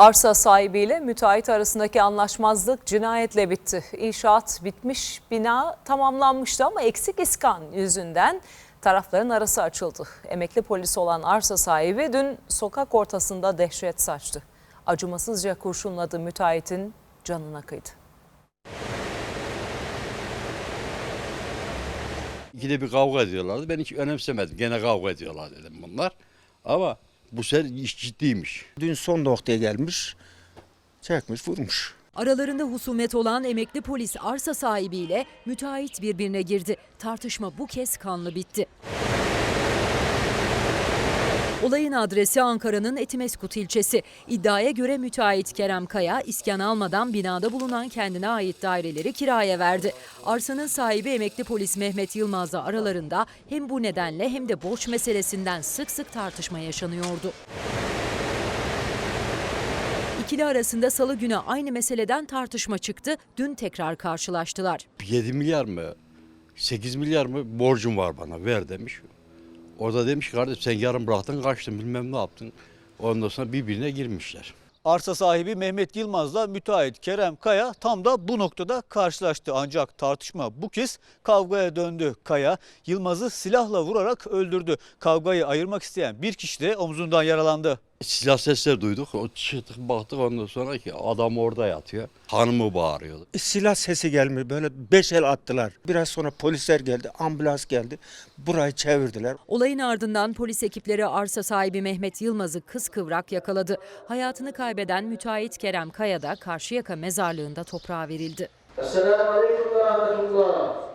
Arsa sahibiyle müteahhit arasındaki anlaşmazlık cinayetle bitti. İnşaat bitmiş, bina tamamlanmıştı ama eksik iskan yüzünden tarafların arası açıldı. Emekli polis olan arsa sahibi dün sokak ortasında dehşet saçtı. Acımasızca kurşunladı müteahhitin canına kıydı. İkide bir kavga ediyorlardı. Ben hiç önemsemedim. Gene kavga ediyorlar dedim bunlar. Ama bu sefer iş ciddiymiş. Dün son noktaya gelmiş, çekmiş, vurmuş. Aralarında husumet olan emekli polis arsa sahibiyle müteahhit birbirine girdi. Tartışma bu kez kanlı bitti. Olayın adresi Ankara'nın Etimeskut ilçesi. İddiaya göre müteahhit Kerem Kaya iskan almadan binada bulunan kendine ait daireleri kiraya verdi. Arsanın sahibi emekli polis Mehmet Yılmaz'la aralarında hem bu nedenle hem de borç meselesinden sık sık tartışma yaşanıyordu. İkili arasında salı günü aynı meseleden tartışma çıktı. Dün tekrar karşılaştılar. 7 milyar mı 8 milyar mı borcum var bana ver demiş. Orada demiş kardeş sen yarın bıraktın kaçtın bilmem ne yaptın. Ondan sonra birbirine girmişler. Arsa sahibi Mehmet Yılmaz'la müteahhit Kerem Kaya tam da bu noktada karşılaştı. Ancak tartışma bu kez kavgaya döndü. Kaya Yılmaz'ı silahla vurarak öldürdü. Kavgayı ayırmak isteyen bir kişi de omzundan yaralandı. Silah sesleri duyduk. O çıktık baktık ondan sonra ki adam orada yatıyor. Hanımı bağırıyordu. E, Silah sesi gelmiyor, böyle beş el attılar. Biraz sonra polisler geldi, ambulans geldi. Burayı çevirdiler. Olayın ardından polis ekipleri arsa sahibi Mehmet Yılmaz'ı kıskıvrak yakaladı. Hayatını kaybeden müteahhit Kerem Kaya da Karşıyaka mezarlığında toprağa verildi. Esselamu Aleyküm ve Rahmetullah.